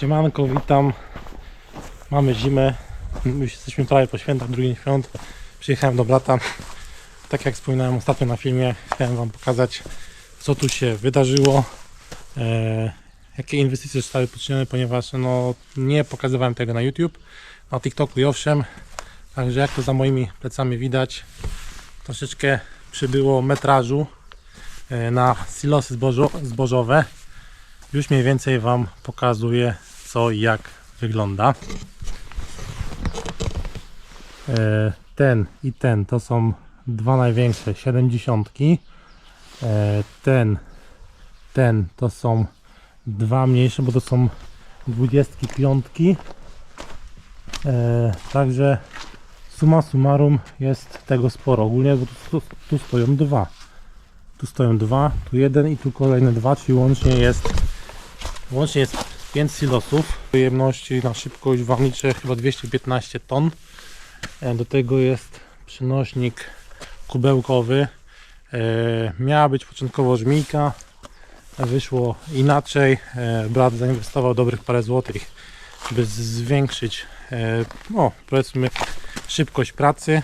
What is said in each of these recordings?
Siemanko, witam. Mamy zimę. Już jesteśmy prawie po świętach, drugi świąt. Przyjechałem do brata. Tak jak wspominałem ostatnio na filmie, chciałem Wam pokazać, co tu się wydarzyło. E, jakie inwestycje zostały poczynione, ponieważ no, nie pokazywałem tego na YouTube, na TikToku i owszem. Także jak to za moimi plecami widać, troszeczkę przybyło metrażu e, na silosy zbożo, zbożowe. Już mniej więcej Wam pokazuję co i jak wygląda. E, Ten i ten to są dwa największe 70. E, Ten, ten to są dwa mniejsze, bo to są 25. E, Także summa summarum jest tego sporo. Ogólnie bo tu, tu stoją dwa. Tu stoją dwa, tu jeden i tu kolejne dwa, czyli łącznie jest Łącznie jest 5 silosów. Pojemności na szybkość wamnicze chyba 215 ton. E, Do tego jest przenośnik kubełkowy. E, Miała być początkowo żmijka. Wyszło inaczej. E, Brat zainwestował dobrych parę złotych, by zwiększyć no, powiedzmy szybkość pracy.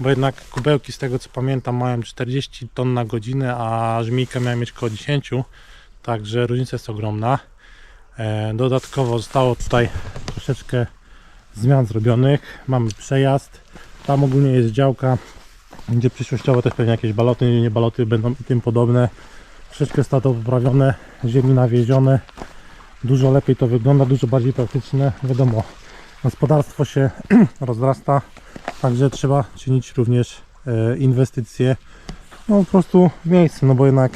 Bo jednak kubełki z tego co pamiętam mają 40 ton na godzinę, a żmijka miała mieć około 10 Także różnica jest ogromna. E, Dodatkowo zostało tutaj troszeczkę zmian zrobionych. Mamy przejazd. Tam ogólnie jest działka, gdzie przyszłościowo też pewnie jakieś baloty, nie baloty będą i tym podobne. Troszeczkę zostało to poprawione, ziemi nawiezione. Dużo lepiej to wygląda, dużo bardziej praktyczne. Wiadomo, gospodarstwo się rozrasta, także trzeba czynić również e, inwestycje no po prostu w miejsce, no bo jednak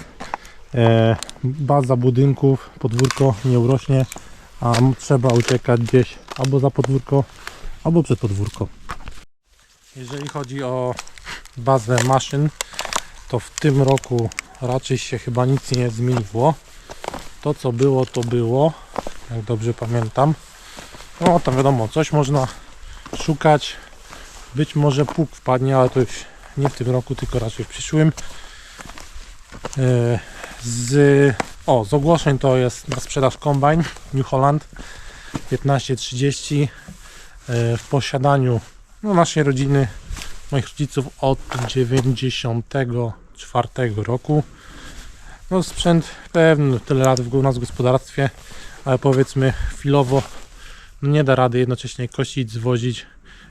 baza budynków, podwórko nie urośnie, a trzeba uciekać gdzieś albo za podwórko, albo przed podwórko. Jeżeli chodzi o bazę maszyn, to w tym roku raczej się chyba nic nie zmieniło. To co było, to było, jak dobrze pamiętam. No tam wiadomo, coś można szukać. Być może pług wpadnie, ale to już nie w tym roku, tylko raczej w przyszłym. E, z, o, z ogłoszeń to jest na sprzedaż kombajn New Holland 1530 e, w posiadaniu no, naszej rodziny, moich rodziców od 94 roku. No sprzęt pewny, tyle lat w nas w gospodarstwie, ale powiedzmy chwilowo nie da rady jednocześnie kosić, zwozić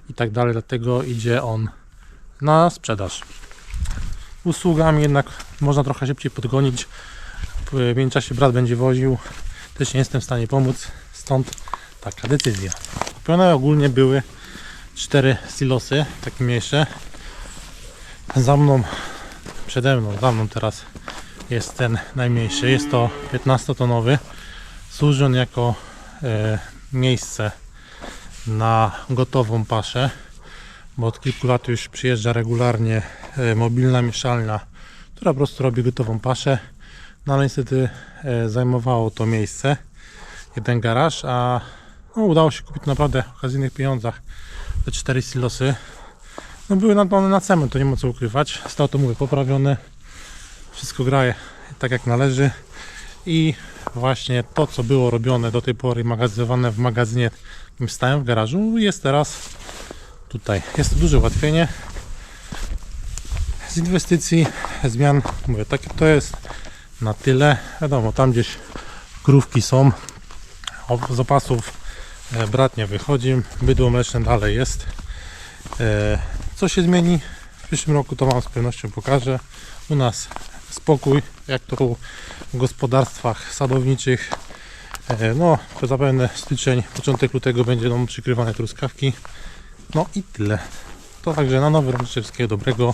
i tak dalej, dlatego idzie on na sprzedaż usługami jednak można trochę szybciej podgonić. W międzyczasie brat będzie woził. Też nie jestem w stanie pomóc, stąd taka decyzja. Kupione ogólnie były cztery silosy, takie mniejsze. Za mną, przede mną, za mną teraz jest ten najmniejszy. Jest to 15-tonowy. Służy on jako e, miejsce na gotową paszę bo od kilku lat już przyjeżdża regularnie mobilna mieszalnia, która po prostu robi gotową paszę. No ale niestety e, zajmowało to miejsce, jeden garaż, a no, udało się kupić naprawdę w okazyjnych pieniądzach te cztery silosy. No były nadane na cement, to nie ma co ukrywać. Zostało to mówię poprawione, wszystko gra tak jak należy i właśnie to co było robione do tej pory magazynowane w magazynie takim stałym w garażu jest teraz tutaj. Jest to duże ułatwienie z inwestycji, zmian. Mówię, tak to jest na tyle. Wiadomo, tam gdzieś krówki są. Z opasów e, brat nie wychodzi. Bydło mleczne dalej jest. E, Co się zmieni w przyszłym roku, to Wam z pewnością pokażę. U nas spokój, jak to w gospodarstwach sadowniczych. E, No, to zapewne styczeń, początek lutego będzie nam przykrywane truskawki. No i tyle. To także na nowy rok wszystkiego dobrego.